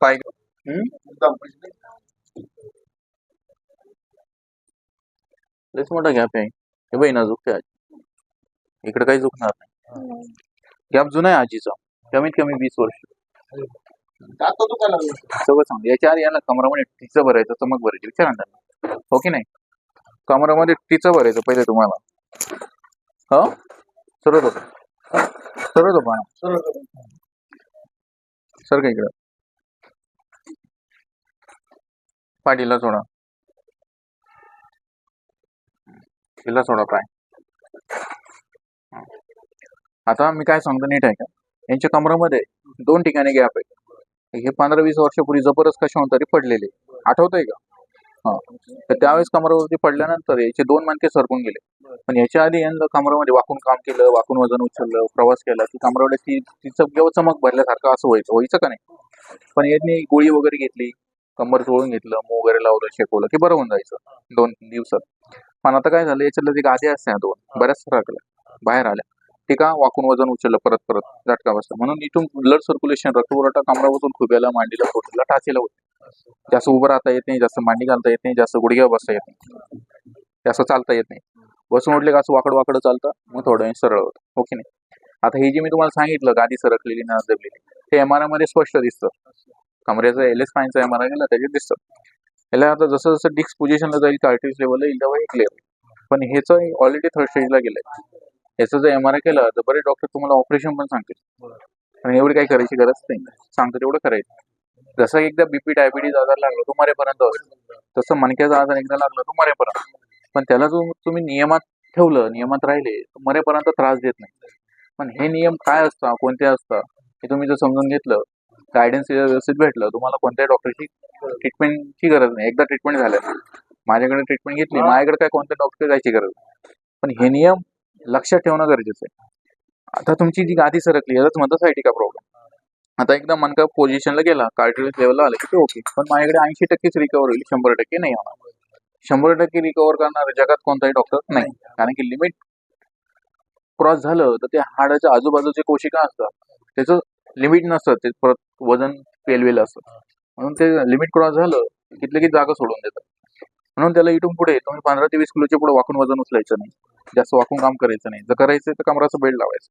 पाय हम्म? लयच मोठा गॅप आहे. हे ना झुकते आजी. इकडे काही झुकणार नाही. गॅप जुना आहे आजीचा. कमीत कमी वीस वर्ष. सगळं सांग. याच्या आधी याला कमरामध्ये टिचं भरायचं चमक भरायची. विचारा त्यांना. हो की नाही? कमरामध्ये टिचं भरायचं पहिले तुम्हाला. हो? होतं. सरळ सर का इकडं? पाठीला सोडा. तिला सोडा पाय. आता मी काय सांगतो नीट आहे का यांच्या कमरामध्ये दोन ठिकाणी गॅप आहे हे पंधरा वीस वर्षापूर्वी जबरदस्त कशावर तरी पडलेले. आठवतंय का? हा. तर त्यावेळेस कमरावरती पडल्यानंतर याचे दोन मणके सरकून गेले. पण याच्या आधी यांना कमरामध्ये वाकून काम केलं वाकून वजन उचललं प्रवास केला की कमरावर ती तिचं केव्हा चमक भरल्यासारखं असं व्हायचं व्हायचं का नाही? पण यांनी गोळी वगैरे घेतली कंबर चोळून घेतलं मग वगैरे लावलं शेकवलं की बरं होऊन जायचं दोन दिवसात. पण आता काय झालं याच्यातलं जे गादी असते दोन बऱ्याच सरकल्या बाहेर आल्या. ते का वाकून वजन उचललं परत परत झटका बसला. म्हणून इथून ब्लड सर्क्युलेशन रक्तपुरवठा कमरापासून खुब्याला मांडीला पोटीला टाचेला होते. जास्त उभं राहता येत नाही जास्त मांडी घालता येत नाही जास्त गुडघ्यावर बसता येत नाही. जास्त चालता येत नाही. बसून उठले का असं वाकड वाकडं चालतं मग थोडं वेळ सरळ होतं. हो ओके नाही? आता हे जे मी तुम्हाला सांगितलं गादी सरकलेली न दबलेली ते एम आरमध्ये स्पष्ट दिसतं. कमरेचं एल एस फाईनचा एम आर आय गेला त्याच्यात दिसतं. याला आता जसं जसं डिस्क पोझिशनला जाईल कार्टिज लेवलला येईल तेव्हा हे क्लिअर पण ह्याचं ऑलरेडी थर्ड स्टेजला गेलंय. याचं जर एम आर आय केलं तर बरे डॉक्टर तुम्हाला ऑपरेशन पण सांगतील. आणि एवढी काही करायची गरज नाही. सांगतो तेवढं करायचं. जसं एकदा बीपी डायबिटीज आजार लागला तो मरेपर्यंत असतो तसं मणक्याचा आजार एकदा लागला तो मरेपर्यंत पण त्याला जो तुम्ही नियमात ठेवलं नियमात राहिले तर मरेपर्यंत त्रास देत नाही. पण हे नियम काय असतात कोणते असतात हे तुम्ही जर समजून घेतलं गायडन्स व्यवस्थित भेटलं तुम्हाला कोणत्याही डॉक्टरची ट्रीटमेंटची गरज नाही. एकदा ट्रीटमेंट झाल्या माझ्याकडे ट्रीटमेंट घेतली माझ्याकडे काय कोणत्या डॉक्टर जायची गरज नाही. पण हे नियम लक्षात ठेवणं गरजेचं आहे. आता तुमची जी गादी सरकली यालाच म्हणतात सायटिका प्रॉब्लेम आता एकदा मनका पोझिशनला गेला कार्डिओ लेवलला आलं की ते ओके पण माझ्याकडे ऐंशी टक्केच रिकवर होईल शंभर टक्के नाही होणार. शंभर टक्के रिकवर करणारे जगात कोणताही डॉक्टर नाही. कारण की लिमिट क्रॉस झालं तर ते हाडाच्या आजूबाजूचे कोशिका असतात. त्याचं लिमिट नसतं ते परत वजन पेलवेलं असतं. म्हणून ते लिमिट क्रॉस झालं तिथलं की जागा सोडून देतात. म्हणून त्याला इथून पुढे तुम्ही पंधरा ते वीस किलोच्या पुढे वाकून वजन उचलायचं नाही. जास्त वाकून काम करायचं नाही. जर करायचं तर कमराचं बेल्ट लावायचं.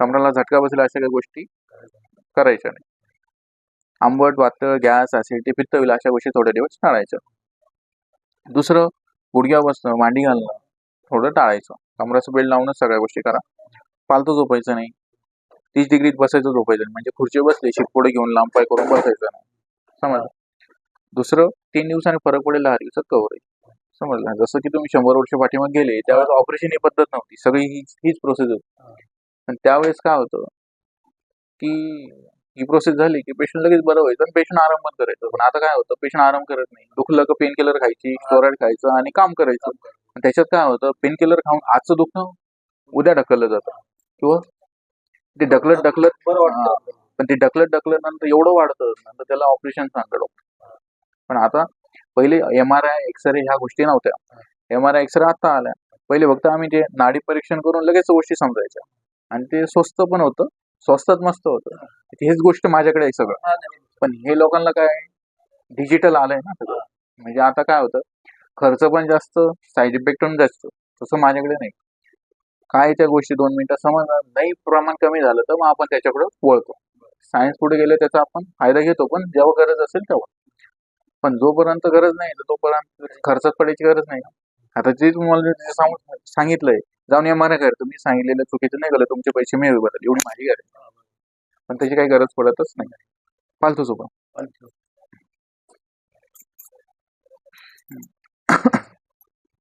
कमराला झटका बसला अशा काही गोष्टी करायच्या नाही. आंबट वातळ गॅस ऍसिडिटी पित्त होईल अशा गोष्टी थोडे दिवस टाळायच्या दुसरं गुडघ्या बसणं मांडी घालणं थोडं टाळायचं. कमराचं बेल्ट लावूनच सगळ्या गोष्टी करा. पालतं झोपायचं नाही. तीस डिग्रीत बसायचं झोपायचं नाही. म्हणजे खुर्ची बसली शिकपुढे घेऊन लांब पाय करून बसायचं नाही. समजलं? दुसरं तीन दिवसांनी फरक पडेल दहा दिवसात कव्हर आहे समजलं? जसं की तुम्ही शंभर वर्ष पाठीमागे गेले त्यावेळेस ऑपरेशन ही पद्धत नव्हती. सगळी हीच हीच प्रोसेस होती. पण त्यावेळेस काय होतं की ही प्रोसेस झाली की पेशंट लगेच बरं व्हायचं आणि पेशंट आराम पण करायचं. पण आता काय होतं पेशंट आराम करत नाही. दुखलं का पेन किलर खायची स्टोराईड खायचं आणि काम करायचं. त्याच्यात काय होतं पेन किलर खाऊन आजचं दुखणं उद्या ढकललं जातं. किंवा ते ढकलत ढकलत बरं पण ते ढकलत ढकलत नंतर एवढं वाढतं नंतर त्याला ऑपरेशन सांगतं. डॉक्टर पण आता पहिले एम आर आय एक्सरे ह्या गोष्टी नव्हत्या. एम आर आय एक्सरे आता आल्या. पहिले फक्त आम्ही ते नाडी परीक्षण करून लगेच गोष्टी समजायच्या. आणि ते स्वस्त पण होतं. स्वस्तात मस्त होतं. हेच गोष्ट माझ्याकडे आहे सगळं. पण हे लोकांना काय डिजिटल आलंय ना सगळं. म्हणजे आता काय होतं खर्च पण जास्त साईड इफेक्ट पण जास्त. तसं माझ्याकडे नाही. काय त्या गोष्टी दोन मिनिटं समजणार नाही प्रमाण कमी झालं तर मग आपण त्याच्याकडे वळतो. सायन्स पुढे गेले त्याचा आपण फायदा घेतो पण जेव्हा गरज असेल तेव्हा. पण जोपर्यंत गरज नाही तर तोपर्यंत खर्चात पडायची गरज नाही आता जे तुम्हाला सांगितलंय जाऊन एम आर कर तुम्ही सांगितलेलं चुकीचं नाही गेलं तुमचे पैसे मी बदल एवढी माझी गरज पण त्याची काही गरज पडतच नाही. फालतू चुका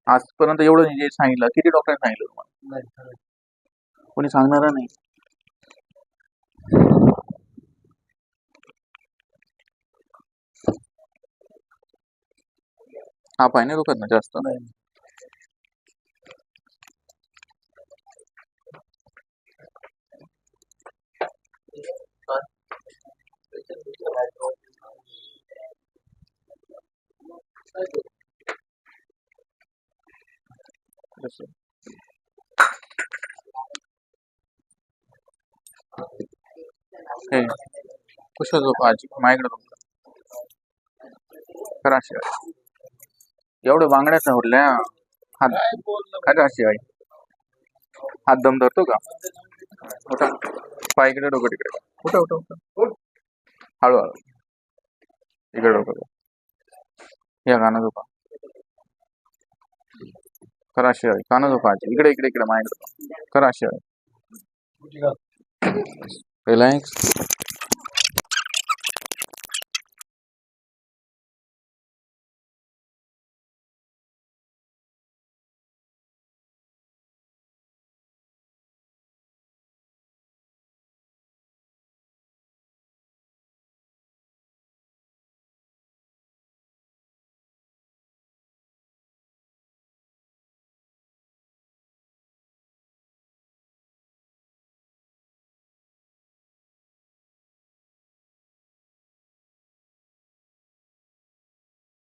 आजपर्यंत एवढं जे सांगितलं. किती डॉक्टरांनी सांगितलं तुम्हाला? नाही कोणी सांगणार नाही. हा पाय नाही दुखत ना जास्त? नाही जसं. हे कुशल झोपा आजी माझ्याकडे बघ खरा शिवाय एवढं बांगड्याच उरल्या हात काय बोललं खरा शिवाय हात दम धरतो का उठा पाय इकडे डोकं तिकडे उठा उठा उठा हळूहळू इकडे डोकं कर. या काना झोपा खरा शिवाय काना झोपा आजी. इकडे इकडे इकडे माझ्याकडे कुठे घाल? रिलॅक्स